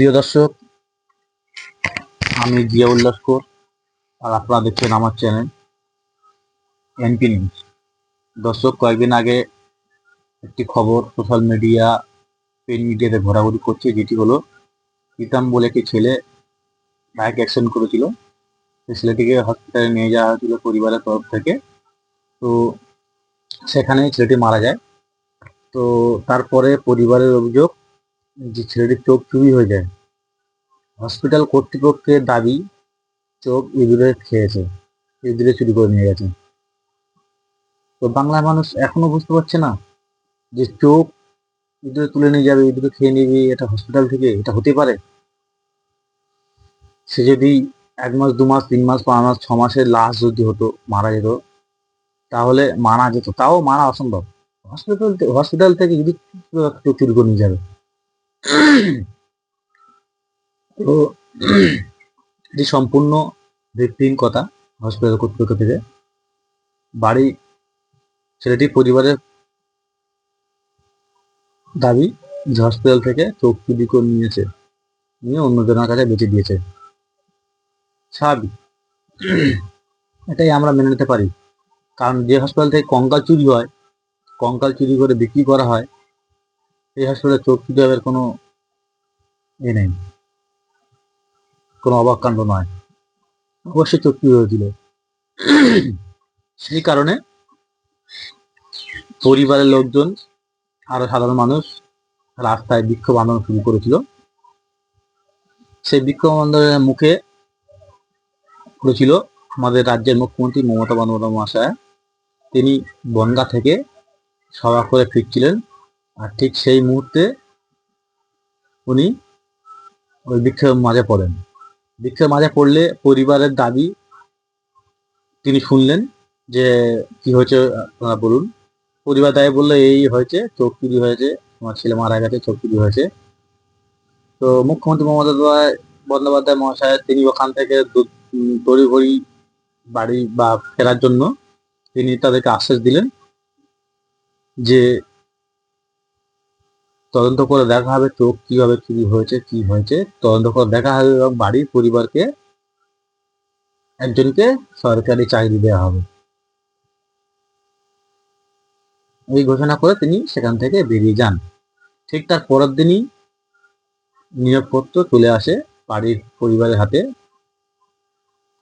প্রিয় দর্শক, আমি জিয়া উল্লাসকর আর আপনারা দেখছেন আমার চ্যানেল এনপি নিউজ। দর্শক, কয়েকদিন আগে একটি খবর সোশ্যাল মিডিয়া প্রিন্ট মিডিয়াতে ঘোরাঘুরি করছে, যেটি হলো, প্রীতম বলে একটি ছেলে বাইক অ্যাক্সিডেন্ট করেছিল। সেই ছেলেটিকে হসপিটালে নিয়ে যাওয়া হয়েছিল পরিবারের তরফ থেকে। তো সেখানে ছেলেটি মারা যায়। তো তারপরে পরিবারের অভিযোগ যে ছেলেটির চোখ চুরি হয়ে যায়। হসপিটাল কর্তৃপক্ষের দাবি, চোখ ইঁদুরে খেয়েছে, ইঁদুরে চুরি করে নিয়ে গেছে। তো বাংলার মানুষ এখনও বুঝতে পারছে না যে চোখ ইঁদুরে তুলে নিয়ে যাবে, ইঁদুরে খেয়ে নিবি, এটা হসপিটাল থেকে, এটা হতে পারে? সে যদি এক মাস, দু মাস, তিন মাস, পাঁচ মাস, ছ মাসের লাশ যদি হতো, মারা যেত, তাহলে মারা যেত। তাও মারা অসম্ভব। হসপিটাল হসপিটাল থেকে যদি চুরি করে নিয়ে যাবে তো এটি সম্পূর্ণ ভিত্তিহীন কথা, হসপিটাল কর্তৃপক্ষ থেকে। বাড়ি, ছেলেটি পরিবারের দাবি যে হসপিটাল থেকে চোখ চুরি নিয়েছে, নিয়ে অন্যজনের কাছে বেঁচে দিয়েছে। স্বাভাবিক। এটাই আমরা মেনে নিতে পারি। কারণ যে হসপিটাল থেকে কঙ্কাল চুরি হয়, কঙ্কাল চুরি করে বিক্রি করা হয় এই হসপিটালে চোখ চুরি হওয়ার কোনো এ নেই। কোনো অবাক কাণ্ড নয়। অবশ্যই চুরি হয়েছিল সেই কারণে পরিবারের লোকজন, আরও সাধারণ মানুষ রাস্তায় বিক্ষোভ আন্দোলন শুরু করেছিল। সেই বিক্ষোভ আন্দোলনের মুখে করেছিল আমাদের রাজ্যের মুখ্যমন্ত্রী মমতা বন্দ্যোপাধ্যায় মহাশয়। তিনি বনগা থেকে সভা করে ফিরছিলেন। আর ঠিক সেই মুহূর্তে উনি ওই বিক্ষোভের মাঝে পড়েন। বিক্ষোভের মাঝে পড়লে পরিবারের দাবি তিনি শুনলেন যে কি হয়েছে, আপনারা বলুন। পরিবার দাবি বলল, এই হয়েছে, চোখ চুরি হয়েছে আমার ছেলে মারা গেছে, চোখ চুরি হয়েছে। তো মুখ্যমন্ত্রী মমতা বন্দ্যোপাধ্যায়- মহাশয়, তিনি ওখান থেকে তড়িঘড়ি বাড়ি বা ফেরার জন্য তিনি তাদেরকে আশ্বাস দিলেন যে তদন্ত করে দেখা হবে চোখ কীভাবে চুরি হয়েছে, কি হয়েছে। তদন্ত করে দেখা হবে এবং বাড়ির পরিবারকে একজনকে সরকারি চাকরি দেওয়া হবে। এই ঘোষণা করে তিনি সেখান থেকে বেরিয়ে যান। ঠিক তার পরের দিনই নিয়োগপত্র চলে আসে বাড়ির পরিবারের হাতে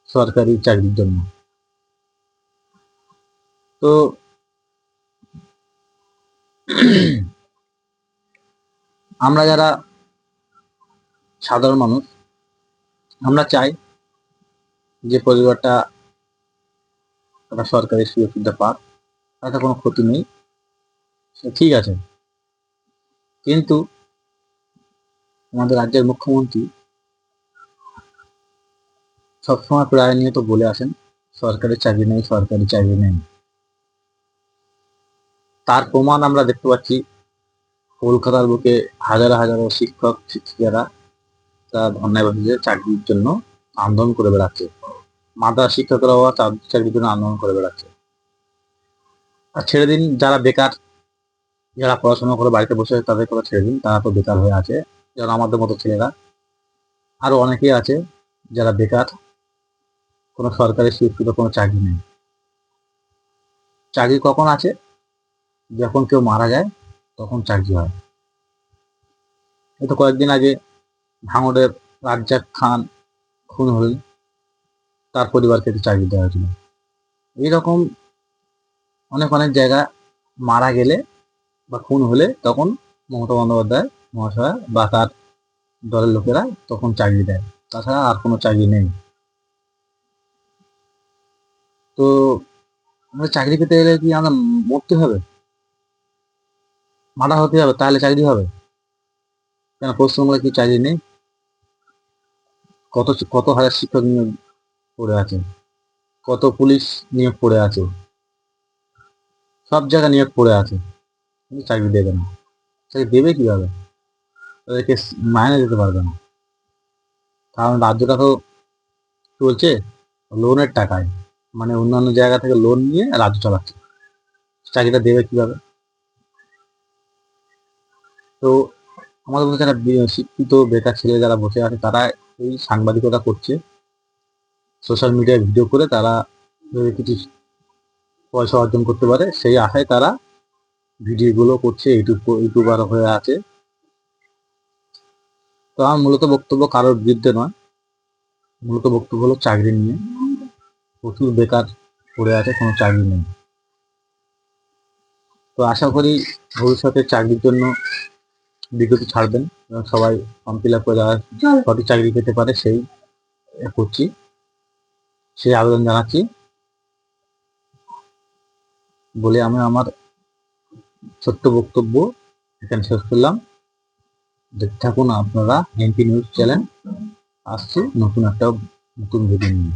সরকারি চাকরির জন্য। তো আমরা যারা সাধারণ মানুষ, আমরা চাই যে পরিবারটা একটা সরকারি সুযোগ সুবিধা পাক, তাতে কোনো ক্ষতি নেই। ঠিক আছে। কিন্তু আমাদের রাজ্যের মুখ্যমন্ত্রী সবসময় প্রায় নিয়ে তো বলে আসেন, সরকারি চাকরি নেই, সরকারি চাকরি নেই। তার প্রমাণ আমরা দেখতে পাচ্ছি কলকাতার বুকে হাজার হাজারো শিক্ষক, শিক্ষিকারা তার বসেছে চাকরির জন্য আন্দোলন করে বেড়াচ্ছে। মাদ্রাস শিক্ষকরাও চাকরি- চাকরির জন্য আন্দোলন করে বেড়াচ্ছে। আর ছেড়ে দিন যারা বেকার, যারা পড়াশোনা করে বাড়িতে বসে তাদের কথা ছেড়ে দিন, তারা তো বেকার হয়ে আছে যারা আমাদের মতো ছেলেরা। আরও অনেকেই আছে যারা বেকার, কোনো সরকারি স্বীকৃত কোনো চাকরি নেই। চাকরি কখন আছে? যখন কেউ মারা যায় তখন চাকরি হয় এই তো কয়েকদিন আগে ভাঙড়ের রাজ্জাক খান, খুন হলেন। তার পরিবারকে চাকরি দেওয়া হয়েছিল। এইরকম অনেক অনেক জায়গা মারা গেলে বা খুন হলে তখন মমতা বন্দ্যোপাধ্যায় মহাশয় বা তার দলের লোকেরা তখন চাকরি দেয়। তাছাড়া আর কোনো চাকরি নেই। তো আমাদের চাকরি পেতে গেলে কি আমরা মরতে হবে? মারা হতে হবে তাহলে চাকরি হবে। কেন? পশ্চিমবঙ্গে কি চাকরি নেই? কত কত হাজার শিক্ষক নিয়োগ পড়ে আছে? কত পুলিশ নিয়োগ পড়ে আছে? সব জায়গায় নিয়োগ পড়ে আছে। কিন্তু চাকরি দেবে না। চাকরি দেবে কীভাবে? তাদেরকে মাইনে দিতে পারবে না। কারণ রাজ্যটা তো চলছে লোনের টাকায়। মানে অন্যান্য জায়গা থেকে লোন নিয়ে রাজ্য চালাচ্ছে। চাকরিটা দেবে কীভাবে? তো আমাদের মধ্যে যারা শিক্ষিত, বেকার ছেলে যারা বসে আছে, তারা এই সাংবাদিকতা করছে। সোশ্যাল মিডিয়ায় ভিডিও করে তারা কিছু পয়সা অর্জন করতে পারে। সেই আশায় তারা ভিডিওগুলো করছে ইউটিউব ইউটিউবার হয়ে আছে। তো আমার মূলত বক্তব্য কারোর বিরুদ্ধে নয়। মূলত বক্তব্য হলো চাকরি নিয়ে। প্রচুর বেকার পড়ে আছে, কোনো চাকরি নেই। তো আশা করি ভবিষ্যতে চাকরির জন্য বিজ্ঞপ্তি ছাড়বেন। সবাই ফর্ম ফিল আপ করে যারা সঠিক চাকরি পেতে পারে সেই করছি। সেই আবেদন জানাচ্ছি। বলে আমি আমার ছোট্ট বক্তব্য এখানে শেষ করলাম। দেখতে থাকুন আপনারা এমপি নিউজ চ্যানেল আসছে নতুন একটা নতুন ভিডিও নিয়ে।